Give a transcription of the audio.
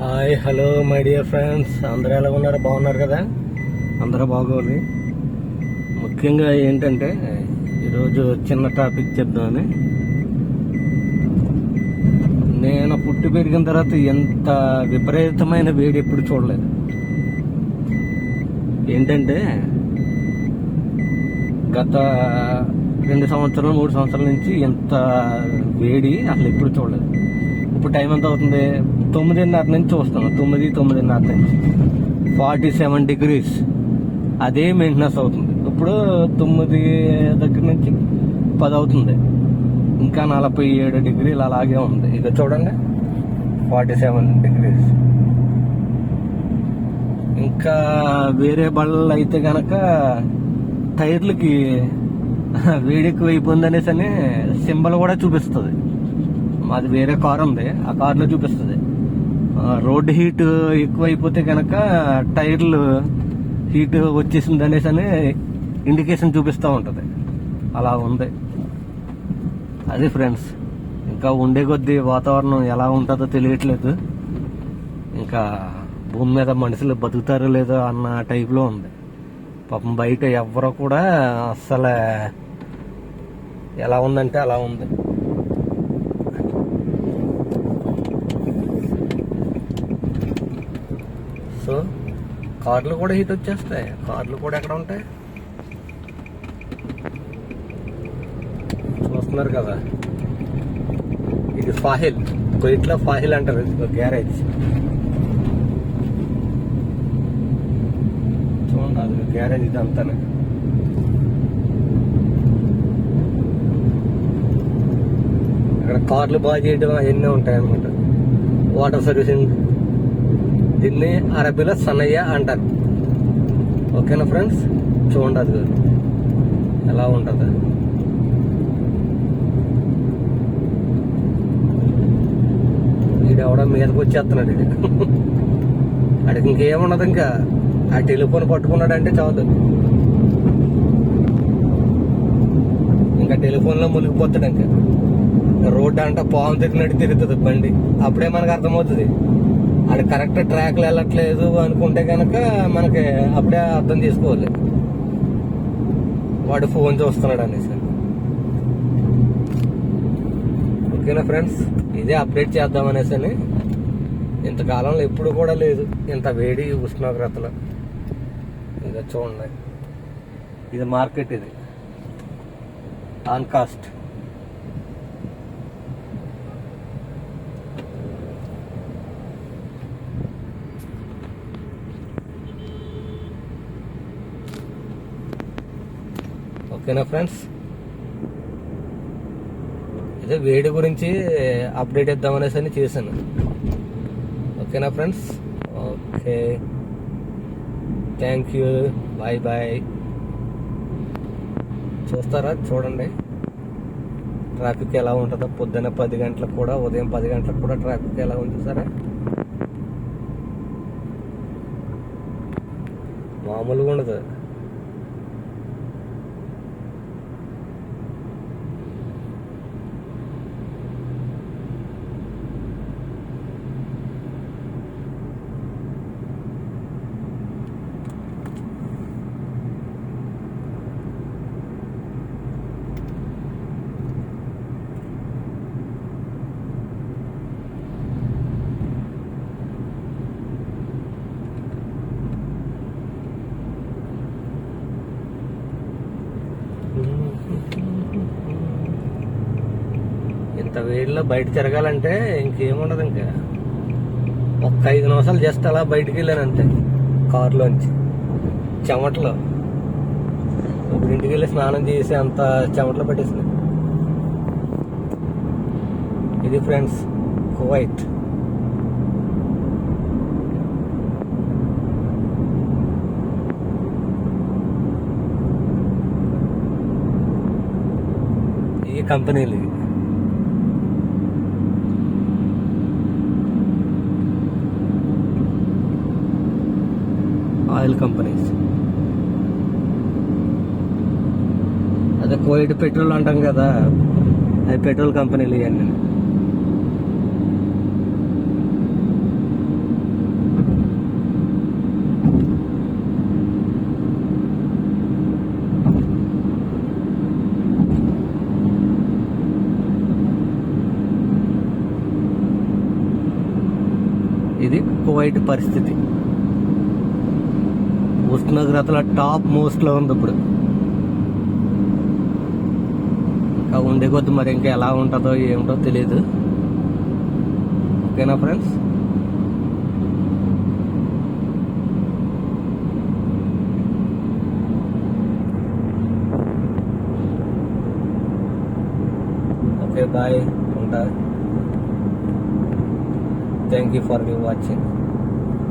Hi hello my dear friends అందరూ ఎలా ఉన్నారు? బాగున్నారు కదా? అందరూ బాగోవాలి ముఖ్యంగా ఏంటంటే ఈరోజు చిన్న టాపిక్ చెప్దామని. నేను పుట్టి పెరిగిన తర్వాత ఎంత విపరీతమైన వేడి ఎప్పుడు చూడలేదు. ఏంటంటే గత రెండు సంవత్సరాలు మూడు సంవత్సరాల నుంచి ఎంత వేడి అసలు ఎప్పుడు చూడలేదు. ఇప్పుడు టైం ఎంత అవుతుంది? తొమ్మిదిన్నర నుంచి చూస్తాను తొమ్మిది తొమ్మిదిన్నర నుంచి. Forty seven degrees. అదే మెయింటెనెన్స్ అవుతుంది. ఇప్పుడు తొమ్మిది దగ్గర నుంచి పది అవుతుంది. ఇంకా నలభై ఏడు డిగ్రీలు అలాగే ఉంది. ఇక చూడండి. Forty seven degrees. ఇంకా వేరే బళ్ళు అయితే కనుక టైర్లకి వేడి అయిపోయింది అనేసి అని సింబల్ కూడా చూపిస్తుంది. మాది వేరే కార్ ఉంది. ఆ కార్లో చూపిస్తుంది. రోడ్ హీట్ ఎక్కువైపోతే కనుక టైర్లు హీట్ వచ్చేసింది అనేసి అని ఇండికేషన్ చూపిస్తూ ఉంటుంది. అలా ఉంది. అది ఫ్రెండ్స్ ఇంకా ఉండే కొద్దీ వాతావరణం ఎలా ఉంటుందో తెలియట్లేదు. ఇంకా భూమి మీద మనుషులు బతుకుతారో లేదో అన్న టైప్లో ఉంది. పాపం బయట ఎవ్వరు కూడా అస్సలు ఎలా ఉందంటే అలా ఉంది. కార్లు కూడా హీట్ వచ్చేస్తాయి. కార్లు కూడా ఎక్కడ ఉంటాయి? చూస్తున్నారు కదా. ఇది ఫాహిల్. కొయిట్లో ఫాహిల్ అంటారు. ఇది గ్యారేజ్. చూడండి అది గ్యారేజ్ ఇది అంతానే అక్కడ కార్లు బాగా చేయడం అవన్నీ ఉంటాయి అన్నమాట వాటర్ సర్వీసింగ్ దీన్ని అరబీలో సన్నయ్య అంటారు. ఓకేనా ఫ్రెండ్స్? చూడండి అది. ఎలా ఉంటుంది? వీడెవడో మీదకి వచ్చేస్తున్నాడు ఇది అడిగి ఇంకేమున్నది ఇంకా. ఆ టెలిఫోన్ పట్టుకున్నాడంటే చాలు. ఇంకా టెలిఫోన్లో మునిగిపోతాడు ఇంకా. రోడ్డు అంట పాము తిరిగినట్టు తిరుగుతుంది బండి. అప్పుడే మనకు అర్థమవుతుంది. అది కరెక్ట్ ట్రాక్లు వెళ్ళట్లేదు అనుకుంటే కనుక మనకి అప్పుడే అర్థం చేసుకోవాలి. వాడు ఫోన్ చూస్తున్నాడు అనేసి. ఓకేనా ఫ్రెండ్స్? ఇదే అప్డేట్ చేద్దాం అనేసి అని. ఇంతకాలంలో ఎప్పుడు కూడా లేదు. ఇంత వేడి ఉష్ణోగ్రతలు ఇంకా చూడండి. ఇది మార్కెట్ ఇది. ఆన్ కాస్ట్ ఓకేనా ఫ్రెండ్స్? అదే వేడి గురించి అప్డేట్ ఇద్దామనేసి అని చేశాను. ఓకేనా friends? Okay. Thank you. Bye bye. చూస్తారా? చూడండి. ట్రాఫిక్ ఎలా ఉంటుందో. పొద్దున్న పది గంటలకు కూడా ఉదయం పది గంటలకు కూడా ట్రాఫిక్ ఎలా ఉంది సరే? మామూలుగా ఉండదు. ఇంత వేడిలో బయట తిరగాలంటే ఇంకేముండదు ఇంకా. ఒక్క ఐదు నిమిషాలు జస్ట్ అలా బయటికి వెళ్ళాను అంతే కారులోంచి చెమటలో. ఇప్పుడు ఇంటికి వెళ్ళి స్నానం చేసి అంత చెమటలో పట్టేసింది. ఇది ఫ్రెండ్స్ కువైట్. ఈ కంపెనీలు ఇవి. Oil companies. అదే కోయిడ్ పెట్రోల్ అంటాం కదా అది పెట్రోల్ కంపెనీలు ఇవన్నీ. ఇది కోవిడ్ పరిస్థితి. ఉష్ణోగ్రతల టాప్ మోస్ట్లో ఉంది ఇప్పుడు. ఇంకా ఉండే కొద్ది మరి ఇంకా ఎలా ఉంటుందో ఏమిటో తెలియదు ఓకేనా ఫ్రెండ్స్? ఓకే బాయ్ ఉంటా. Thank you for watching